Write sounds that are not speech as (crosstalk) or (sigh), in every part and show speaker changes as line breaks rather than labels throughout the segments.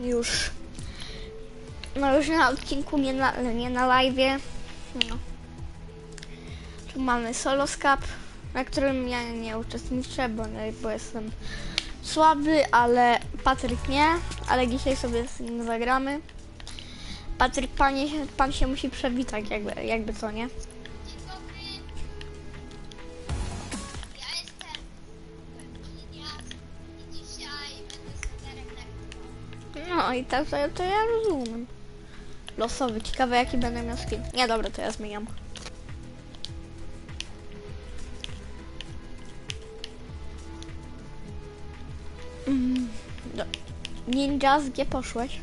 już no już na odcinku, nie na, nie na live. No. Tu mamy solo scap, na którym ja nie uczestniczę, bo, bo jestem słaby, ale Patryk nie, ale dzisiaj sobie z nim zagramy. Patryk, panie, pan się musi przewitać, jakby, jakby co, nie? No i tak to, to ja rozumiem. Losowy, ciekawe jaki będę miał skin. Nie, dobra, to ja zmieniam. Mm, do- Ninja, gdzie poszłeś?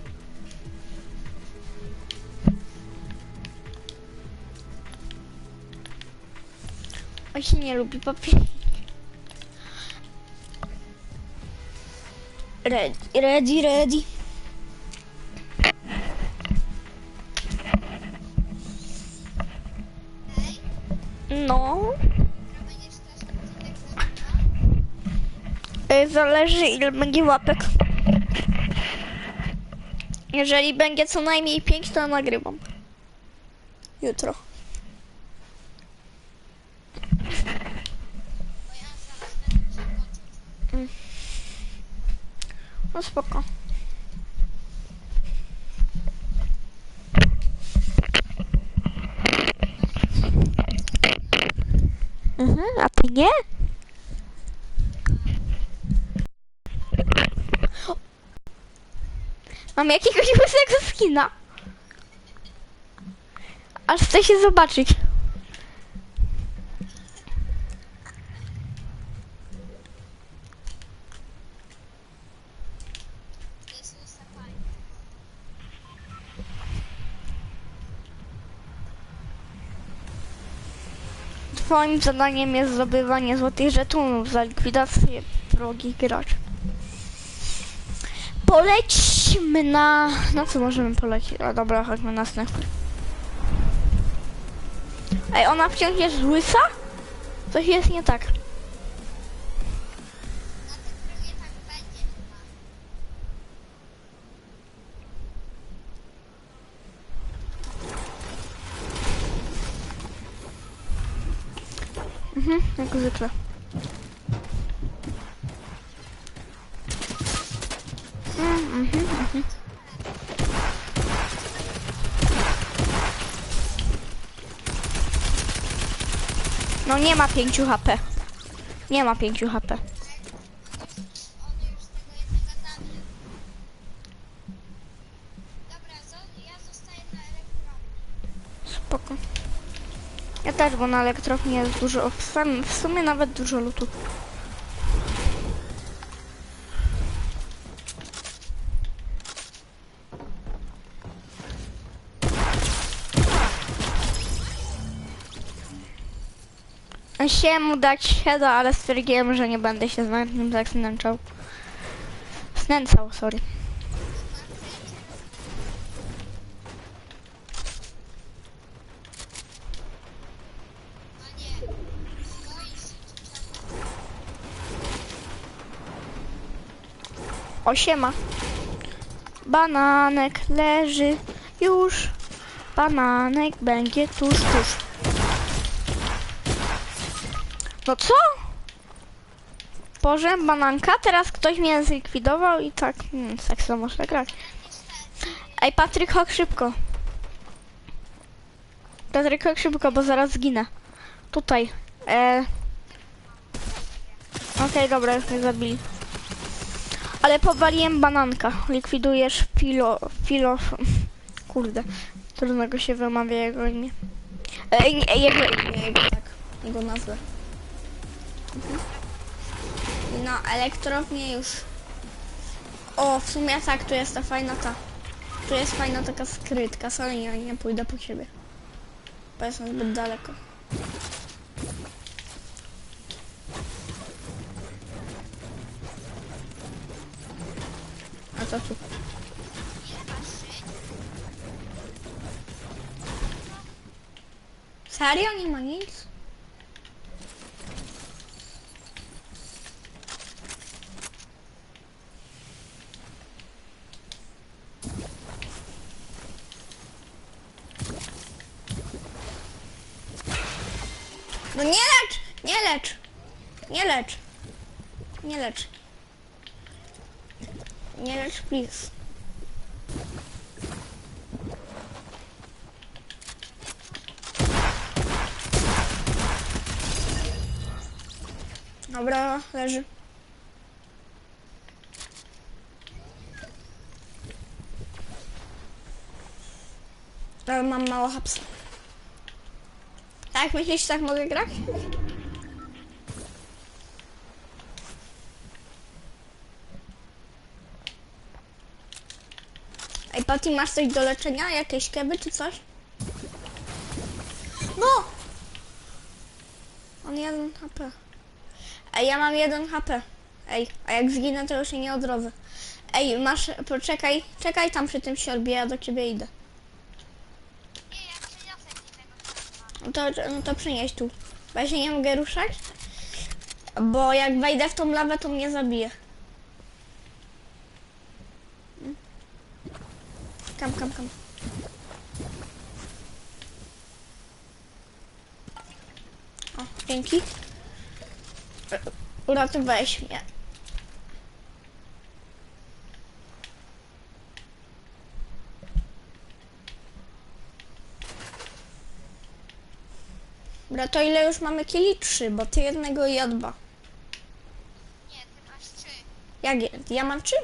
On się nie lubi papieru. Ready, ready, ready. Zależy ile będzie łapek. Jeżeli będzie co najmniej 5, to nagrywam. Jutro.
Bo ja zaraz będę się kończyć.
No spoko. Mhm, a ty nie? O! Mam jakiegoś łysego skina. Aż chcę się zobaczyć. Twoim zadaniem jest zdobywanie złotych żetonów za likwidację wrogich graczy. Polećmy na... Na co możemy polecieć? A dobra, chodźmy na snech. Ej, ona wciąż jest łysa? Coś jest nie tak. Mhm, jak zwykle. Mm, mhm, mhm. No nie ma 5 HP. Nie ma 5 HP. Spoko. Ja też, bo na elektrowni jest dużo, w sum- w sumie nawet dużo lutu. Chciałem mu dać heada, ale stwierdziłem, że nie będę się z nim tak znęczał. Znęcał, sorry. Osiema. Bananek leży już. Bananek będzie tuż, tuż. No co? Boże, bananka, teraz ktoś mnie zlikwidował i tak, hmm, tak samo można grać. Ej, Patryk, chodź szybko. Patryk, chodź szybko, bo zaraz zginę. Tutaj. E... Okej, dobra, już mnie zabili. Ale powaliłem bananka. Likwidujesz filo... filo... (laughs) Kurde. Trudno go się wymawia jego imię. E, jego jego tak. Jego nazwę. Na elektrownię już... O, w sumie tak, tu jest ta fajna ta... Tu jest fajna taka skrytka, sorry, nie, nie pójdę po ciebie. Bo jestem zbyt daleko. A co tu? Serio? Nie ma nic? No nie lecz! Nie lecz! Nie lecz! Nie lecz! Nie lecz, please. Dobra, leży. Ale mam mało hapsa. Tak, myślisz, tak mogę grać? Ej, Patty, masz coś do leczenia? Jakieś keby czy coś? No! On jeden HP. Ej, ja mam jeden HP. Ej, a jak zginę, to już się nie odrodzę. Ej, masz, poczekaj, czekaj tam przy tym siorbie, ja do ciebie idę. No to, no to przynieś tu. Bo ja się nie mogę ruszać. Bo jak wejdę w tą lawę, to mnie zabije. Kam, kam, kam. O, dzięki. Uratowałeś mnie. Dobra, to ile już mamy kili? Trzy, bo ty jednego i ja dwa.
Nie, ty masz trzy.
Jak ja mam trzy?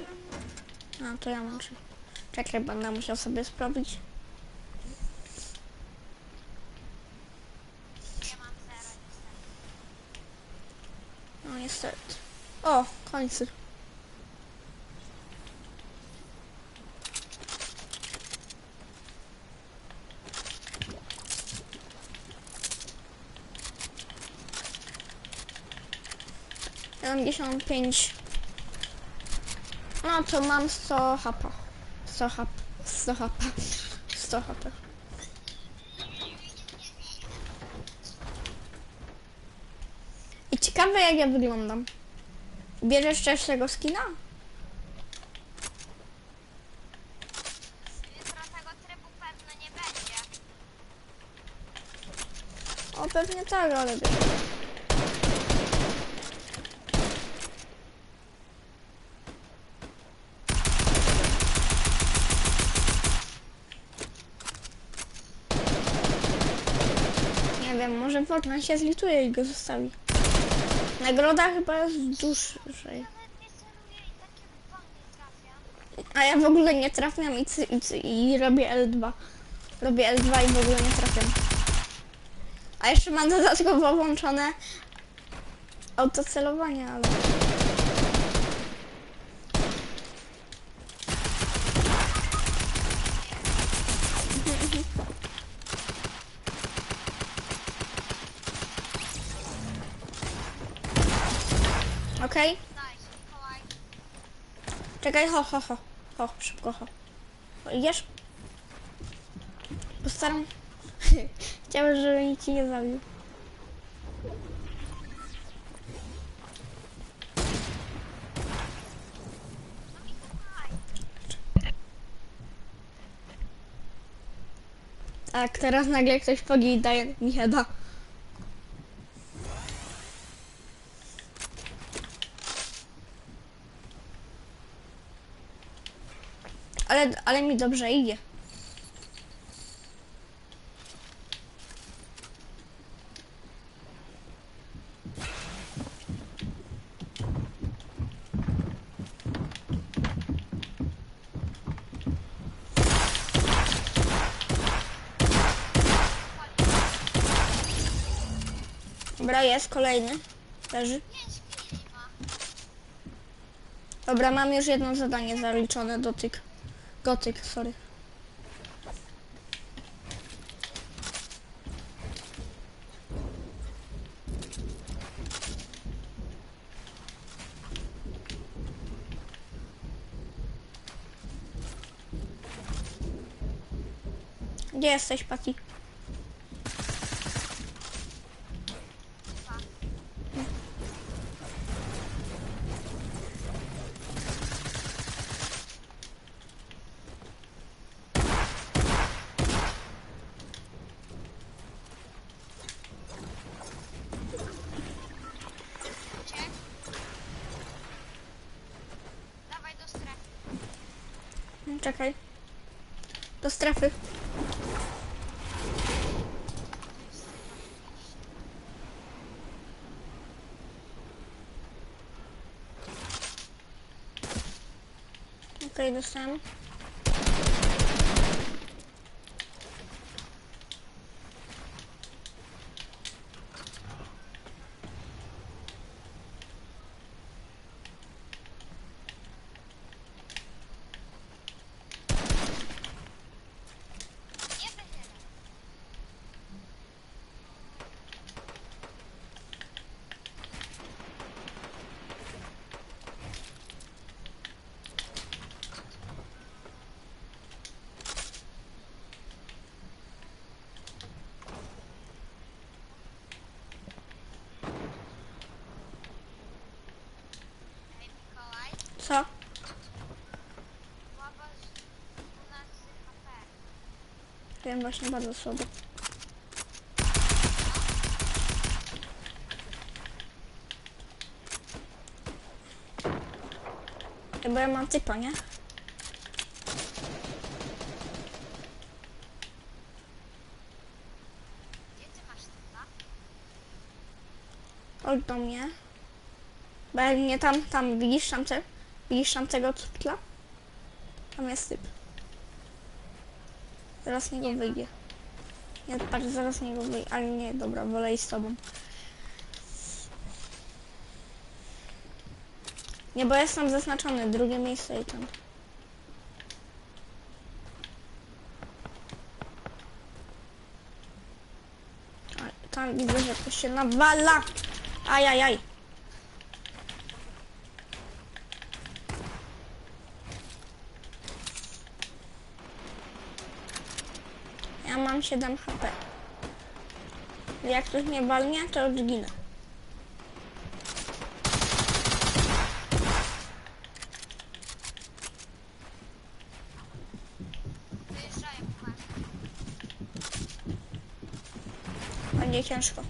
A, to ja mam trzy. Czekaj, będę musiał sobie sprawdzić. Końcy. Siedemdziesiąt pięć. No to mam 100 hapa. 100 hap. 100 hapa. (laughs) 100 hapa. I ciekawe jak ja wyglądam. Bierzesz też tego skina?
Jutro tego trybu pewno nie będzie.
O, pewnie tak, ale bierz. Nie wiem, może Fortnite się zlituje i go zostawi. Nagroda chyba jest
trafiam.
A ja w ogóle nie trafiam i, i, i robię L2. Robię L2 i w ogóle nie trafiam. A jeszcze mam dodatkowo włączone autocelowanie, ale... Czekaj, ho, ho, ho. Ho, szybko, ho. O, Idziesz? Postaram... (laughs) Chciałem, żeby nikt ci nie zabił. Tak, teraz nagle ktoś pogi i daje mi heada. Ale, ale mi dobrze idzie. Dobra, jest kolejny. Leży. Dobra, mam już jedno zadanie zaliczone. Dotyk. Gotyk, sorry. Gdzie jesteś, Pati? czekaj. Do strefy. Okej, dostałem. Wiem właśnie bardzo słabo. Bo ja mam typa, nie? Chodź do mnie. Bo nie tam, tam, widzisz tam te, widzisz tam tego typla? Tam jest typ. Zaraz niego wyjdzie. Nie, patrz, zaraz niego wyjdzie, ale nie, dobra, wolę z tobą. Nie, bo jest tam zaznaczony, drugie miejsce i tam. Tam widzę, że to się nawala. Ajajaj. Ja mam 7 HP. Jak ktoś mnie walnie, to już ginę.
Wyjeżdżają masz.
Będzie ciężko.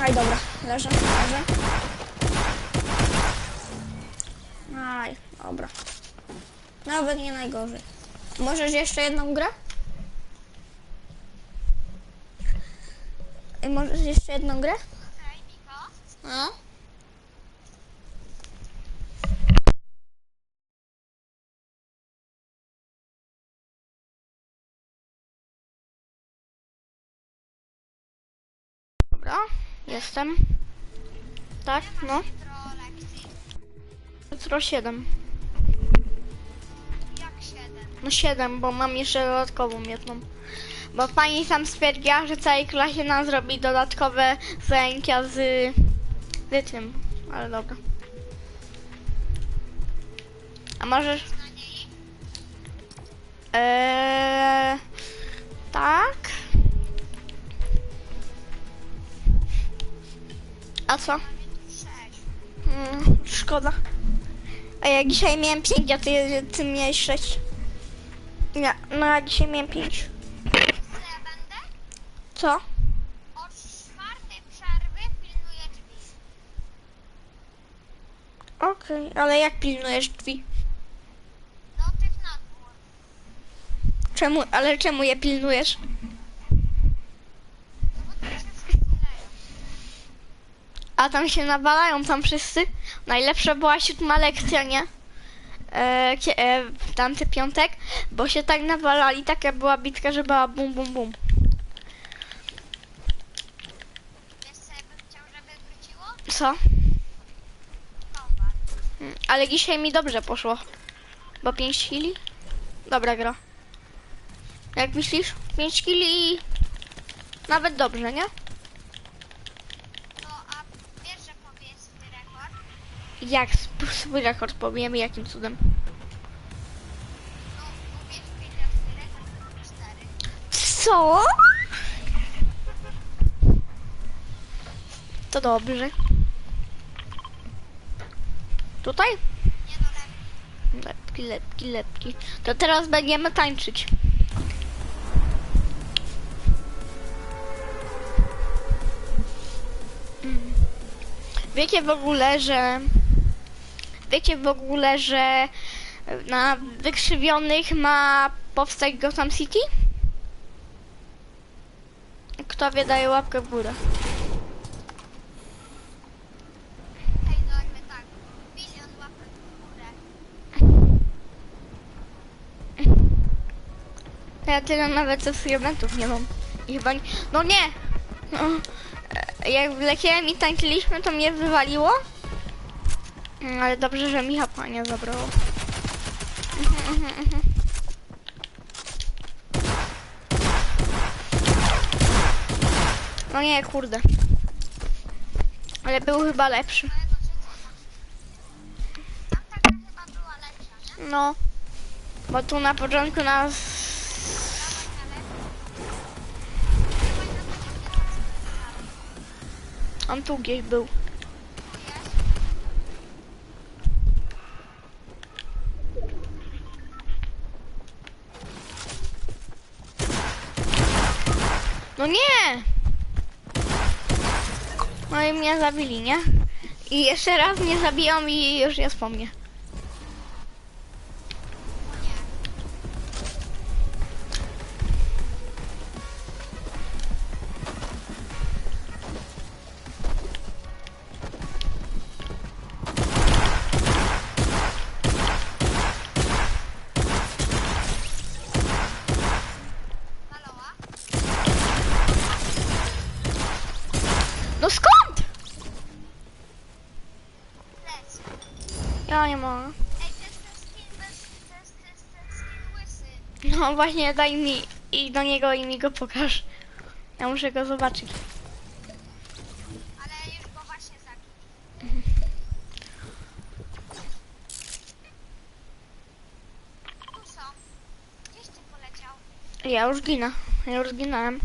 Aj, dobra, leżę, leżę. Aj, dobra. Nawet nie najgorzej. Możesz jeszcze jedną grę? I możesz jeszcze jedną grę? No. Dobra, jestem. Tak, no.
Jutro
7.
Jak 7?
No 7, bo mam jeszcze dodatkową jedną. Bo pani tam stwierdziła, że całej klasie nam zrobi dodatkowe zajęcia z, z tym. Ale dobra. A możesz... Eee, tak. A co?
Mamy tu 6.
Mm, szkoda. A ja dzisiaj miałem 5, a ty, ty miałeś 6. Nie, no ja dzisiaj miałem 5.
Co? Od czwartej przerwy pilnuję drzwi.
Okej, ale jak pilnujesz drzwi?
Do tych na dwór.
Czemu, ale czemu je pilnujesz?
No.
A tam się nawalają tam wszyscy. Najlepsza była siódma lekcja, nie? E, e, w tamty piątek, bo się tak nawalali, taka była bitka, że była bum bum bum.
Co.
Mm, Ale dzisiaj mi dobrze poszło. Bo 5 kili? Dobra gra. Jak myślisz? 5 kili i... Nawet dobrze, nie?
No a wiesz, że powiedz ty rekord?
Jak swój rekord powiem, jakim cudem?
Uwierz mi, że swój rekord to 4.
Co? To dobrze. Tutaj? Lepki, lepki, lepki. To teraz będziemy tańczyć. Wiecie w ogóle, że... Wiecie w ogóle, że na wykrzywionych ma powstać Gotham City? Kto wie, daje łapkę w górę.
No tak.
Ja tyle nawet eksperymentów nie mam. I chyba nie... No nie! No, e, jak wleciałem i tańczyliśmy, to mnie wywaliło. Mm, Ale dobrze, że mi hapa nie zabrało. No nie, kurde. Ale był chyba lepszy. No. Bo tu na początku nas... On tu gdzieś był. No nie! No i mnie zabili, nie? I jeszcze raz mnie zabiją i już jest po mnie. No właśnie daj mi i do niego i mi go pokaż. Ja muszę go zobaczyć.
Ale już go właśnie zabił. Tu są. Gdzieś ty poleciał?
Ja już ginę. Ja już ginąłem.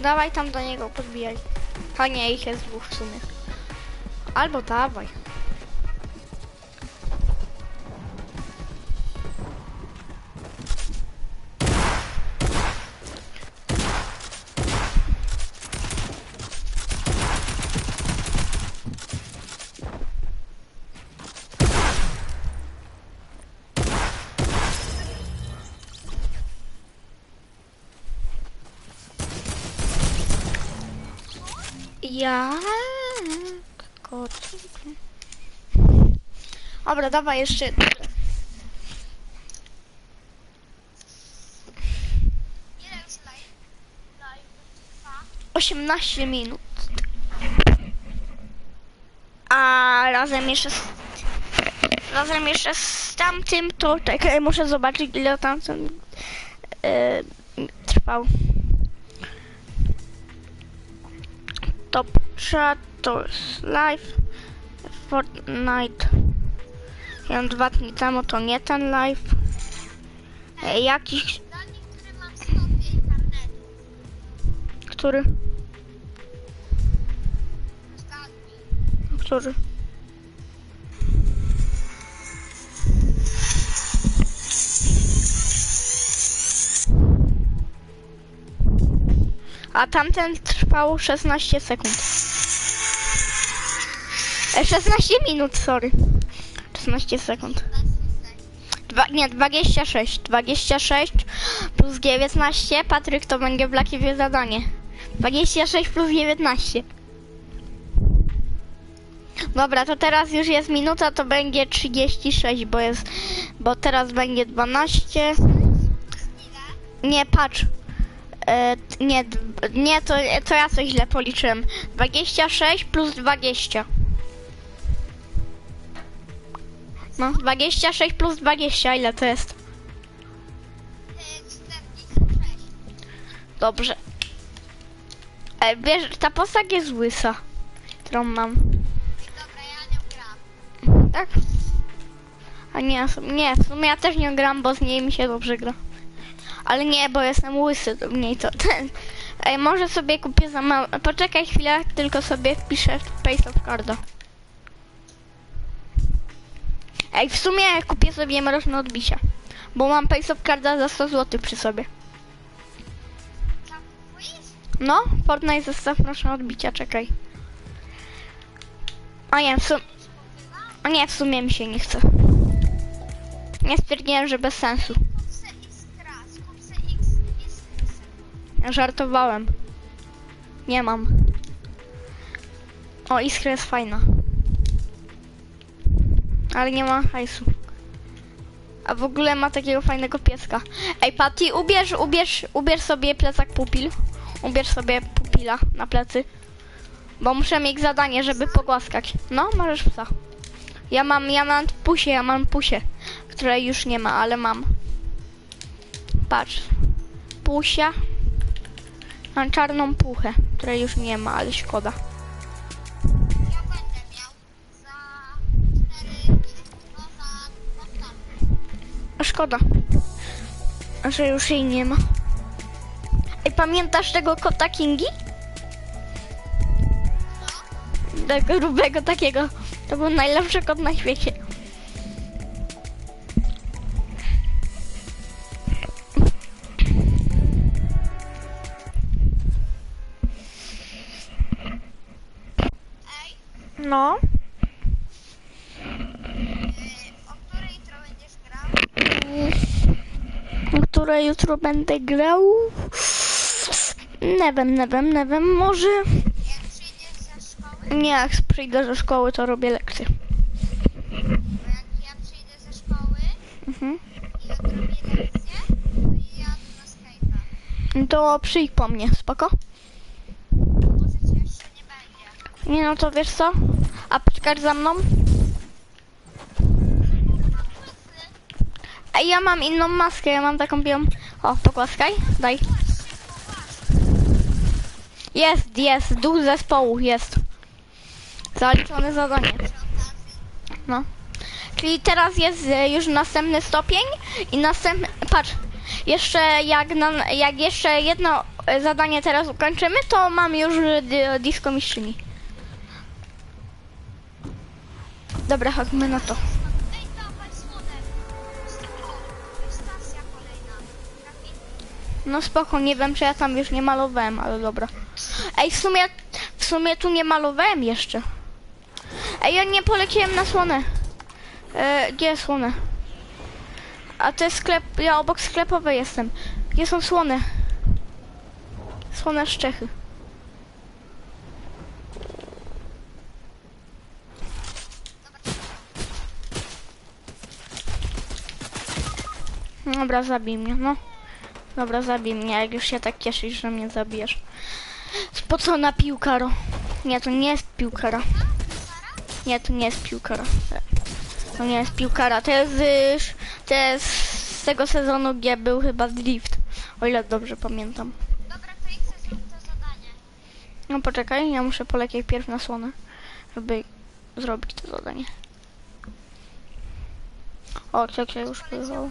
Dawaj tam do niego, podbijaj. A nie, ich jest dwóch w sumie. Albo dawaj. Ja. Kot. Dobra, dawaj jeszcze. 18 minut. A razem jeszcze z, razem jeszcze z tamtym to czekaj, muszę zobaczyć ile tamten e, trwał. Top chat to jest live. Fortnite. Ja dwa dni temu to nie ten live. E, jakiś,
który
który? A tamten trwał 16 sekund. E, 16 minut, sorry. 16 sekund. Dwa, nie, 26. 26 plus 19. Patryk to będzie Blackie zadanie. 26 plus 19. Dobra, to teraz już jest minuta, to będzie 36, bo jest, bo teraz będzie 12.
Ile?
Nie, patrz. E, nie, nie, to, to ja coś źle policzyłem. 26 plus 20. No, 26 plus 20, ile to jest?
Ty, 46.
Dobrze. E, wiesz, ta postać jest łysa, którą mam.
Dobra, ja nie gram.
Tak? A nie, nie, w sumie ja też nie gram, bo z niej mi się dobrze gra. Ale nie, bo jestem łysy, to mniej to ten. Ej, może sobie kupię za mało. Poczekaj chwilę, tylko sobie wpiszę Pace of Carda. Ej, w sumie kupię sobie mroczne odbicia. Bo mam Pace of Carda za 100 zł przy sobie. No, Fortnite zestaw mroczne odbicia, czekaj. A nie, w sumie... A nie, w sumie mi się nie chce. Nie stwierdziłem, że bez sensu. Żartowałem. Nie mam. O, iskra jest fajna. Ale nie ma hajsu. A w ogóle ma takiego fajnego pieska. Ej, Patty, ubierz, ubierz, ubierz sobie plecak pupil. Ubierz sobie pupila na plecy. Bo muszę mieć zadanie, żeby pogłaskać. No, możesz psa. Ja mam, ja mam pusie, ja mam pusie, której już nie ma, ale mam. Patrz. Pusia. Mam czarną puchę, której już nie ma, ale szkoda.
Ja będę miał za 4, za 2 stany.
A szkoda, że już jej nie ma. Ej, pamiętasz tego kota Kingi? Tego grubego takiego. To był najlepszy kot na świecie. Które jutro będę grał? Nie wiem, nie wiem, nie wiem, może...
Jak przyjdziesz ze szkoły?
Nie, jak przyjdę ze szkoły, to robię lekcje.
Bo jak ja przyjdę ze szkoły
Mhm.
i odrobię lekcję, to jadę na Skype'a.
To przyjdź po mnie, spoko?
Może cię jeszcze nie będzie.
Nie no to wiesz co? A poczekasz za mną? Ej, ja mam inną maskę, ja mam taką białą... O, pogłaskaj, daj. Jest, jest, dół zespołu, jest. Zaliczone zadanie. No. Czyli teraz jest e, już następny stopień i następny... Patrz, jeszcze jak, na, jak jeszcze jedno e, zadanie teraz ukończymy, to mam już e, di- disco mistrzyni. Dobra, chodźmy na to. No spoko, nie wiem czy ja tam już nie malowałem, ale dobra. Ej, w sumie, w sumie tu nie malowałem jeszcze. Ej, ja nie poleciałem na słonę. E, gdzie jest słonę? A to jest sklep, ja obok sklepowej jestem. Gdzie są słone? Słone z Czechy. Dobra, zabij mnie, no. Dobra, zabij mnie, jak już się tak cieszysz, że mnie zabijesz. Spocona piłkaro. Nie, to nie jest piłkara. Nie, to nie jest piłkara. To nie jest piłkara, to jest, to jest z tego sezonu, gdzie był chyba drift. O ile dobrze pamiętam.
Dobra, to ich chcę zrób to zadanie.
No poczekaj, ja muszę polecieć pierw na słonę, żeby zrobić to zadanie. O, ciocia już
fabryki.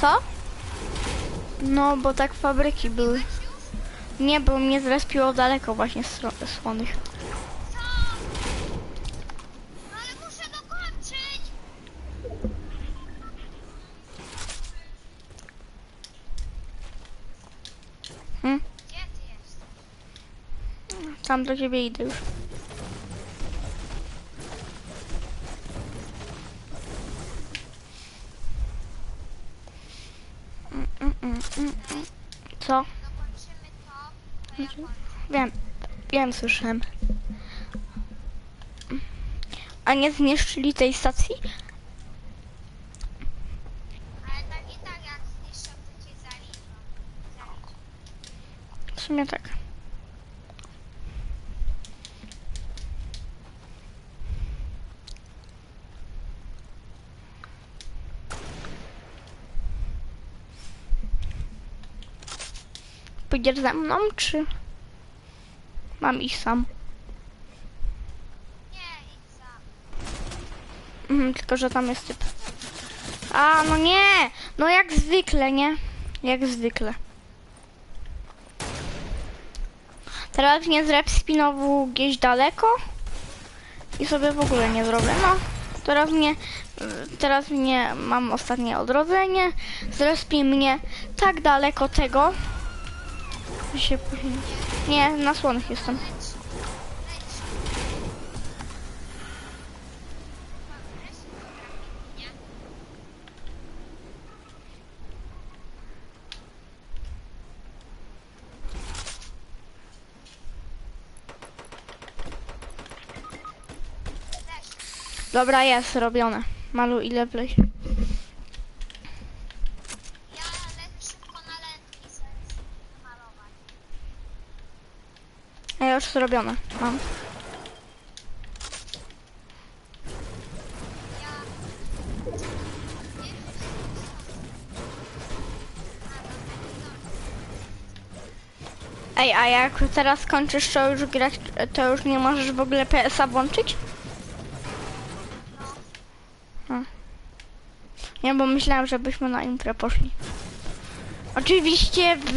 Co? No, bo tak fabryki były. Nie, bo mnie zrespiło daleko właśnie z słonych. Hmm?
Gdzie ty jest?
Tam do ciebie idę już. Mm, mm, mm, mm, mm. Co?
Dokończymy to, to ja kończę.
Wiem, wiem, słyszałem. A nie zniszczyli tej stacji?
Tak.
W sumie tak. Pójdziesz ze mną, czy mam iść sam?
Nie, idź za.
Mhm, tylko, że tam jest typ. A, no nie! No jak zwykle, nie? Jak zwykle. Teraz nie zrep spinowu gdzieś daleko i sobie w ogóle nie zrobię. No, Teraz mnie, teraz mnie, mam ostatnie odrodzenie, zrespi mnie tak daleko tego, się później... Nie, na słonych jestem.
Dobra,
jest robione. Malu ile wleś.
Ja lecę szybko na lędki sobie namalować.
A ja już zrobione. Mam.
Wiem,
Ej, a jak teraz skończysz to już grać, to już nie możesz w ogóle PS-a włączyć? Nie, bo myślałam, żebyśmy na imprę poszli. Oczywiście w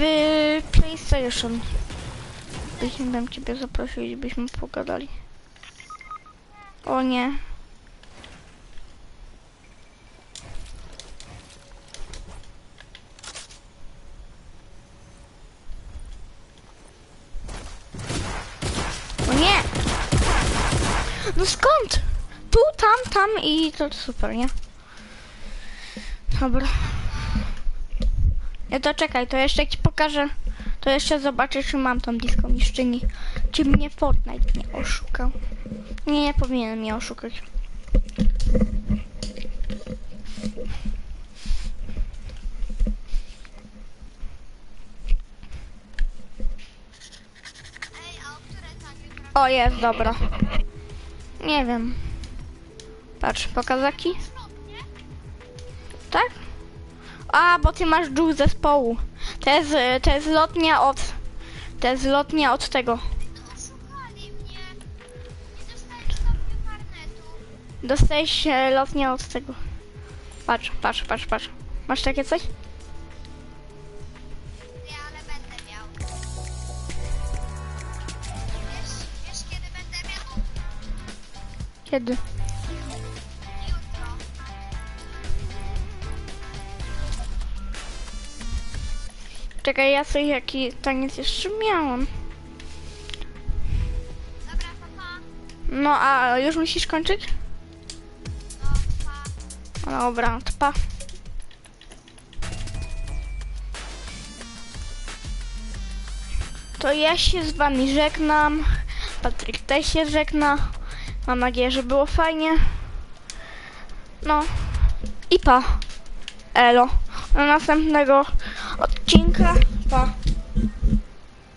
PlayStation. Bym ciebie zaprosił, byśmy pogadali. O nie. O nie! No skąd? Tu, tam, tam i to super, nie? Dobra. Ja to czekaj, to jeszcze ci pokażę. To jeszcze zobaczę, czy mam tą disco mistrzyni. Czy mnie Fortnite nie oszukał. Nie, nie powinien mnie oszukać.
O
jest, dobra. Nie wiem. Patrz, pokazaki? Tak? A, bo ty masz dół zespołu. To jest, to jest lotnia od... To jest lotnia od tego. Dostajesz e, lotnia od tego. Patrz, patrz, patrz, patrz. Masz takie coś?
Nie, ale będę miał. Wiesz, wiesz kiedy
Czekaj, ja sobie jaki taniec jeszcze miałam.
Dobra, papa.
No, a już musisz kończyć?
No, pa.
No Dobra, to pa. To ja się z wami żegnam. Patryk też się żegna. Mam nadzieję, że było fajnie. No. I pa. Elo. Do następnego odcinka. Pa.